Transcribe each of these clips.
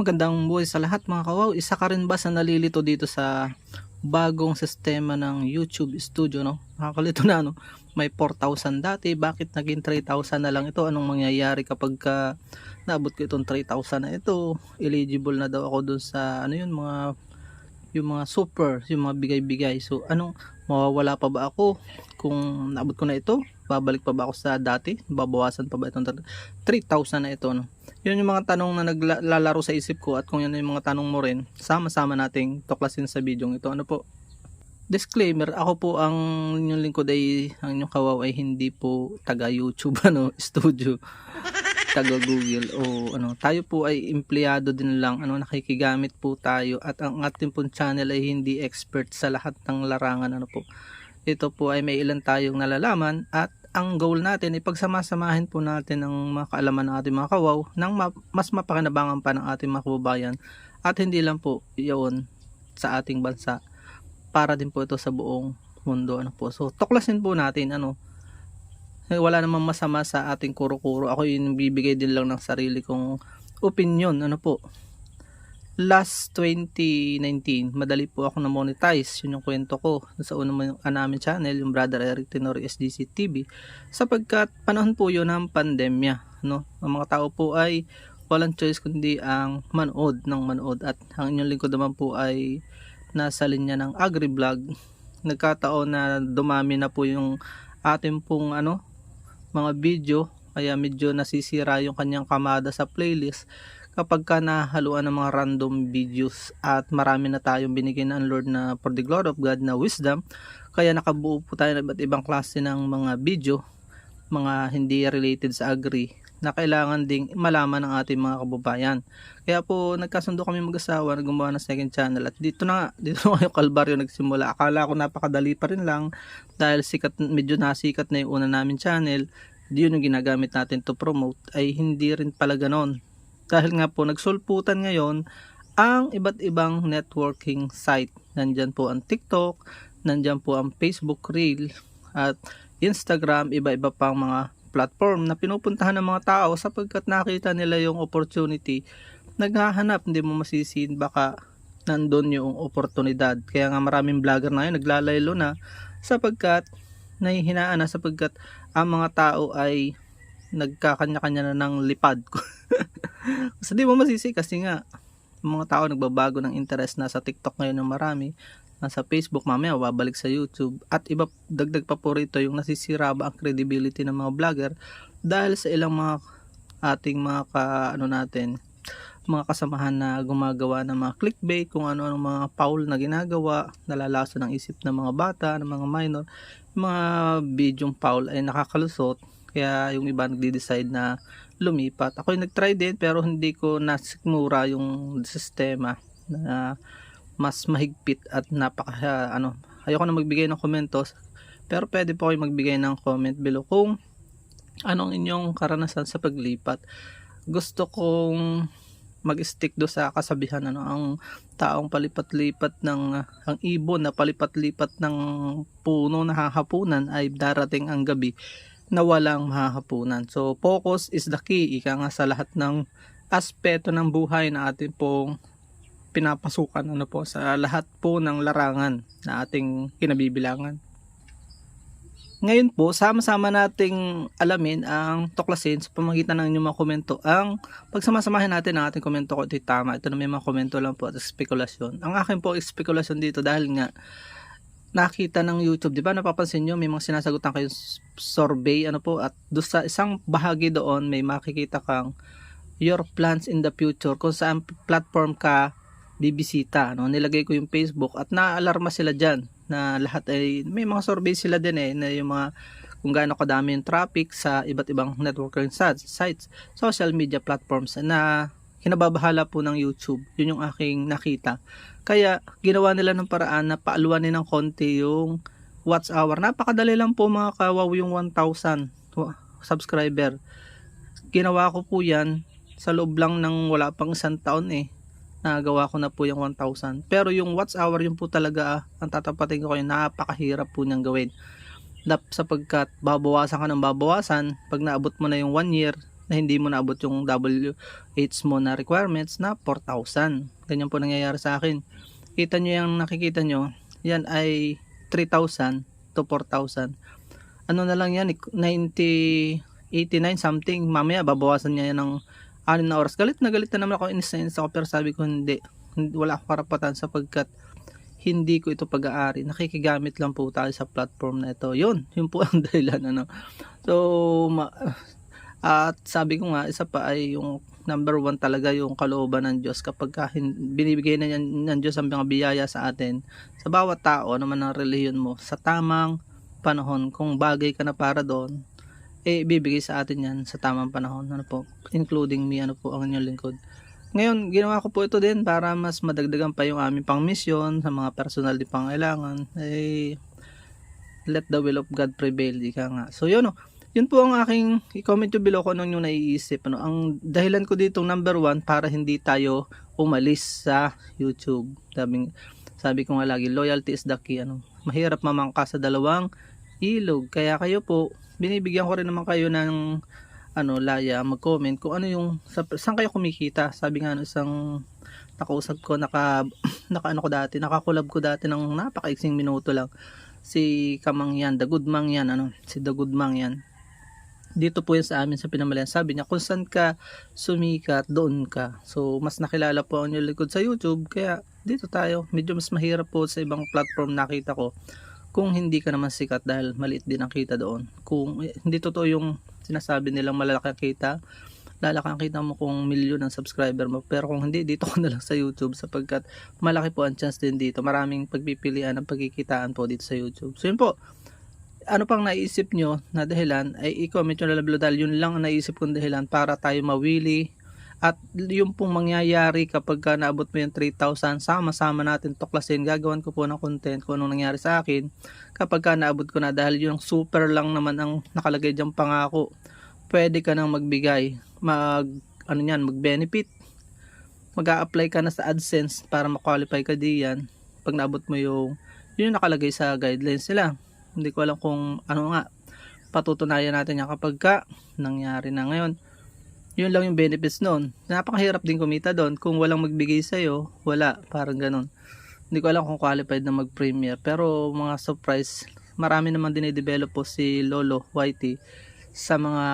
magandang buhay sa lahat mga kawaw. Isa ka rin ba sa nalilito dito sa bagong sistema ng YouTube Studio, no? Nakakalito na, no? May 4,000 dati, bakit naging 3,000 na lang ito? Anong mangyayari kapag ka naabot ko itong 3,000 na ito? Eligible na daw ako dun sa, ano yun, mga yung mga super, yung mga bigay-bigay. So, anong, mawawala pa ba ako kung naabot ko na ito? Babalik pa ba ako sa dati? Babawasan pa ba itong 3,000 na ito, no? Yun yung mga tanong na naglalaro sa isip ko at kung yan yung mga tanong mo rin, sama-sama nating tuklasin sa video ito. Ano po? Disclaimer, ako po ang inyong lingkod ay, ang inyong kawaw ay hindi po taga YouTube, ano, studio, taga Google o ano. Tayo po ay empleyado din lang, ano, nakikigamit po tayo at ang ating pong channel ay hindi expert sa lahat ng larangan, ano po. Ito po ay may ilan tayong nalalaman at ang goal natin ay pagsamasamahin po natin ang mga kaalaman ng ating mga kawaw nang ma- mas mapakinabangan pa ng ating mga kababayan. At hindi lang po iyon sa ating bansa para din po ito sa buong mundo ano po. So tuklasin po natin ano. Eh, wala namang masama sa ating kuro-kuro. Ako yung bibigay din lang ng sarili kong opinion ano po last 2019 madali po ako na monetize yun yung kwento ko sa unang mo yung namin channel yung brother Eric Tenor SDC TV sapagkat panahon po yun ng pandemya no? Ang mga tao po ay walang choice kundi ang manood ng manood. At ang inyong lingkod naman po ay nasa linya ng agri-vlog. Nagkataon na dumami na po yung ating pong ano mga video. Kaya medyo nasisira yung kanyang kamada sa playlist kapag ka nahaluan ng mga random videos at marami na tayong binigyan ng Lord na for the glory of God na wisdom kaya nakabuo po tayo ng iba't ibang klase ng mga video mga hindi related sa agri na kailangan ding malaman ng ating mga kababayan. Kaya po nagkasundo kami mag-asawa na gumawa ng second channel at dito na dito na yung Kalbaryo nagsimula. Akala ko napakadali pa rin lang dahil sikat medyo nasikat na yung una namin channel. Yun yung ginagamit natin to promote ay hindi rin pala ganon. Dahil nga po nagsulputan ngayon ang iba't ibang networking site. Nandyan po ang TikTok, nandyan po ang Facebook Reel at Instagram, iba-iba pang mga platform na pinupuntahan ng mga tao sapagkat nakita nila yung opportunity. Naghahanap hindi mo masisin baka nandun yung oportunidad. Kaya nga maraming vlogger na yun naglalaylo na sapagkat nahihinaan na sapagkat ang mga tao ay nagkakanya-kanya na ng lipad kasi di mo masisi kasi nga mga tao nagbabago ng interest na sa TikTok ngayon ng marami. Nasa Facebook mamaya babalik sa YouTube. At iba dagdag pa po rito yung nasisira ba ang credibility ng mga vlogger dahil sa ilang mga ating mga ka, ano natin mga kasamahan na gumagawa ng mga clickbait kung ano-ano mga foul na ginagawa nalalaso ng isip ng mga bata ng mga minor. Mga bidyong foul ay nakakalusot. Kaya yung iba nagde-decide na lumipat. Ako yung nagtry din pero hindi ko nasikmura yung sistema na mas mahigpit at napaka ano ayoko na magbigay ng komentos pero pwede po kayo magbigay ng comment below kung anong inyong karanasan sa paglipat. Gusto kong mag-stick do sa kasabihan ano ang taong palipat-lipat ng ang ibon na palipat-lipat ng puno na hahapunan ay darating ang gabi na walang mahahapunan so focus is the key ika nga sa lahat ng aspeto ng buhay na ating pong pinapasukan ano po sa lahat po ng larangan na ating kinabibilangan. Ngayon po, sama-sama nating alamin ang tuklasin sa pamagitan ng inyong mga komento. Ang pagsamasamahin natin ang ating komento ko, ito tama. Ito na may mga komento lang po at spekulasyon. Ang akin po spekulasyon dito dahil nga nakita ng YouTube, di ba napapansin nyo, may mga sinasagutan kayong survey, ano po, at do sa isang bahagi doon, may makikita kang your plans in the future, kung saan platform ka bibisita. No? Nilagay ko yung Facebook at naalarma sila dyan na lahat ay may mga survey sila din eh na yung mga kung gaano kadami yung traffic sa iba't ibang networking sites, social media platforms na kinababahala po ng YouTube. Yun yung aking nakita. Kaya ginawa nila ng paraan na paaluanin ng konti yung watch hour. Napakadali lang po mga kawaw yung 1,000 subscriber. Ginawa ko po yan sa loob lang ng wala pang isang taon eh nagawa ko na po yung 1,000. Pero yung watch hour yung po talaga ah, ang tatapatin ko kayo, napakahirap po niyang gawin. Dap, sapagkat babawasan ka ng babawasan, pag naabot mo na yung 1 year, na hindi mo naabot yung WH mo na requirements na 4,000. Ganyan po nangyayari sa akin. Kita nyo yung nakikita nyo, yan ay 3,000 to 4,000. Ano na lang yan, 90, 89 something. Mamaya babawasan niya yan ng 6 na oras. Galit na galit na naman ako, inis ako, pero sabi ko hindi. Hindi- Wala akong karapatan sapagkat hindi ko ito pag-aari. Nakikigamit lang po tayo sa platform na ito. Yun, yun po ang dahilan. Ano. So, ma- at sabi ko nga, isa pa ay yung number one talaga yung kalooban ng Diyos kapag ka binibigay na yan, ng Diyos ang mga biyaya sa atin sa bawat tao naman ng relihiyon mo sa tamang panahon kung bagay ka na para doon eh bibigay sa atin yan sa tamang panahon. Ano po? Including me ano po ang inyong lingkod. Ngayon ginawa ko po ito din para mas madagdagan pa yung aming pang mission sa mga personal di pangailangan eh let the will of God prevail ika nga. So yun o yun po ang aking i-comment nyo below kung anong yung naiisip ano. Ang dahilan ko dito number one para hindi tayo umalis sa YouTube. Sabi, sabi ko nga lagi loyalty is the key ano. Mahirap mamangka sa dalawang ilog. Kaya kayo po binibigyan ko rin naman kayo ng ano laya mag-comment kung ano yung sa, saan kayo kumikita. Sabi nga ng isang nakausap ko naka naka ano ko dati nakakulab ko dati ng napakaiksing minuto lang. Si Kamang yan the good mang yan ano. Si the good mang yan dito po yan sa amin sa Pinamalayan sabi niya kung saan ka sumikat doon ka so mas nakilala po ang likod sa YouTube kaya dito tayo medyo mas mahirap po sa ibang platform nakita ko kung hindi ka naman sikat dahil maliit din ang kita doon. Kung eh, hindi totoo yung sinasabi nilang malalaki ang kita, lalaki ang kita mo kung milyon ang subscriber mo. Pero kung hindi, dito ka na lang sa YouTube sapagkat malaki po ang chance din dito. Maraming pagpipilian ng pagkikitaan po dito sa YouTube. So yun po, ano pang naisip nyo na dahilan? Ay i-comment nyo lang below dahil yun lang ang naisip kong dahilan para tayo mawili at yung pong mangyayari kapag ka naabot mo yung 3,000 sama-sama natin tuklasin. Gagawan ko po ng content kung anong nangyari sa akin kapag ka naabot ko na dahil yung super lang naman ang nakalagay dyan pangako. Pwede ka nang magbigay mag ano yan mag benefit mag apply ka na sa AdSense para makwalify ka diyan pag naabot mo yung yun yung nakalagay sa guidelines nila hindi ko alam kung ano nga patutunayan natin yan kapag ka nangyari na ngayon. Yun lang yung benefits noon napakahirap din kumita doon kung walang magbigay sa'yo wala. Parang ganun. Hindi ko alam kung qualified na mag premiere pero mga surprise marami naman dinidevelop po si Lolo Whitey sa mga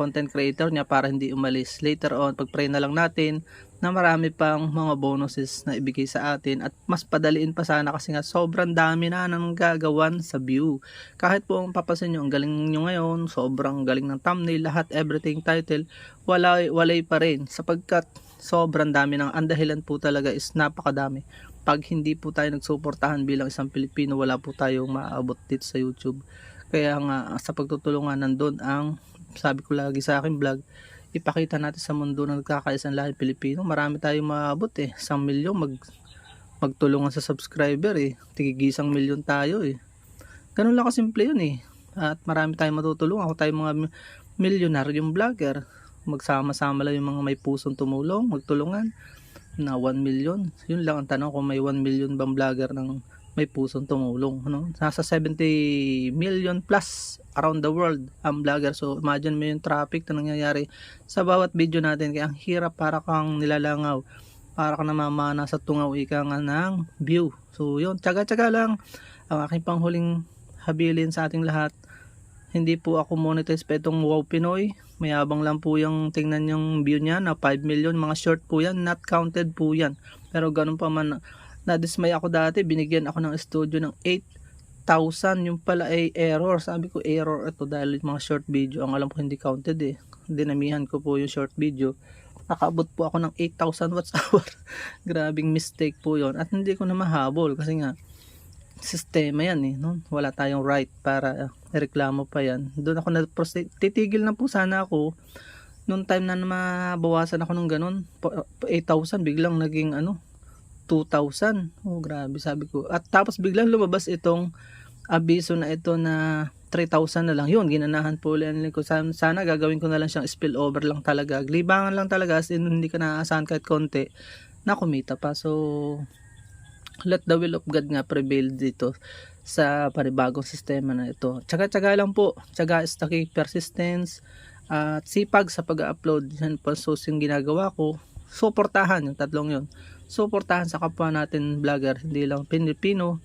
content creator niya para hindi umalis. Later on pag pray na lang natin na marami pang mga bonuses na ibigay sa atin. At mas padaliin pa sana kasi nga sobrang dami na nang gagawan sa view. Kahit po ang papasin nyo ang galing nyo ngayon sobrang galing ng thumbnail lahat everything title wala walay pa rin. Sapagkat sobrang dami ng ang dahilan po talaga is napakadami. Pag hindi po tayo nagsuportahan bilang isang Pilipino wala po tayong maaabot dito sa YouTube kaya nga sa pagtutulungan nandun ang sabi ko lagi sa akin vlog ipakita natin sa mundo na nagkakaisang lahi Pilipino. Marami tayong maabot eh. Isang milyon mag magtulungan sa subscriber eh. Tigigisang milyon tayo eh. Ganun lang kasimple yun eh. At marami tayong matutulungan. Ako tayong mga milyonaryong vlogger. Magsama-sama lang yung mga may pusong tumulong magtulungan na 1 million. Yun lang ang tanong kung may 1 million bang vlogger ng may pusong tumulong ano? nasa 70 million plus around the world ang vlogger. So imagine mo yung traffic na nangyayari sa bawat video natin. Kaya ang hirap para kang nilalangaw para ka namamana sa tungaw ika nga ng view. So yun tsaga-tsaga lang ang aking panghuling habilin sa ating lahat. Hindi po ako monetize pa itong Wow Pinoy. Mayabang lang po yung tingnan yung view niya na 5 million. Mga short po yan not counted po yan. Pero ganun pa man na-dismay ako dati. Binigyan ako ng studio ng 8,000 yung pala ay error. Sabi ko error ito dahil mga short video. Ang alam ko hindi counted eh. Dinamihan ko po yung short video. Nakaabot po ako ng 8,000 watts hour. Grabing mistake po yon at hindi ko na mahabol kasi nga sistema yan eh no? wala tayong right para reklamo pa yan. Doon ako titigil na po sana ako. Noong time na mabawasan ako ng ganun 8,000 biglang naging ano 2,000. Oh, grabe sabi ko. At tapos biglang lumabas itong abiso na ito na 3,000 na lang. Yun, ginanahan po ulit ko. Sana, sana gagawin ko na lang siyang spillover lang talaga. Libangan lang talaga as in hindi ka naaasahan kahit konti na kumita pa. So, let the will of God nga prevail dito sa panibagong sistema na ito. Tsaga-tsaga lang po. Tsaga is the. Persistence at sipag sa pag-upload. Yan po so yung ginagawa ko. Suportahan yung tatlong yon. Suportahan sa kapwa natin vlogger, hindi lang Pilipino.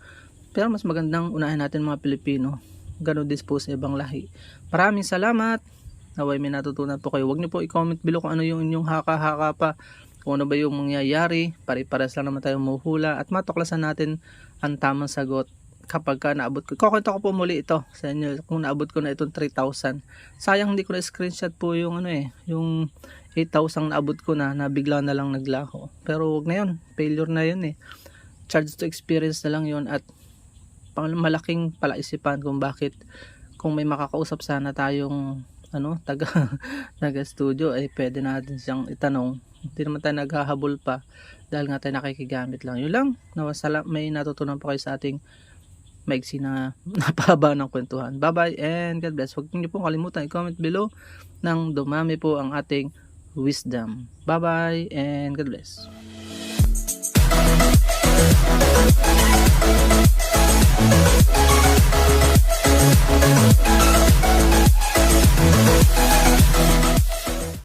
Pero mas magandang unahin natin mga Pilipino. Ganon din po sa ibang lahi. Maraming salamat. Naway may natutunan po kayo. Huwag niyo po i-comment below kung ano yung inyong haka-haka pa. Kung ano ba yung mangyayari. Pare-pares lang naman tayo muhula. At matuklasan natin ang tamang sagot kapag ka naabot ko. Kukwento ko po muli ito sa inyo kung naabot ko na itong 3,000. Sayang hindi ko na screenshot po yung ano eh, yung 8,000 naabot ko na, na bigla na lang naglaho. Pero wag na yun, failure na yun eh. Charge to experience na lang yun at malaking palaisipan kung bakit kung may makakausap sana tayong ano, taga taga studio ay pwede natin siyang itanong. Hindi naman tayo naghahabol pa dahil nga tayo nakikigamit lang. Yun lang. Nawasala, may natutunan po kayo sa ating maigsi na napahaba ng kwentuhan. Bye-bye and God bless. Huwag niyo pong kalimutan i-comment below nang dumami po ang ating wisdom. Bye bye and God bless.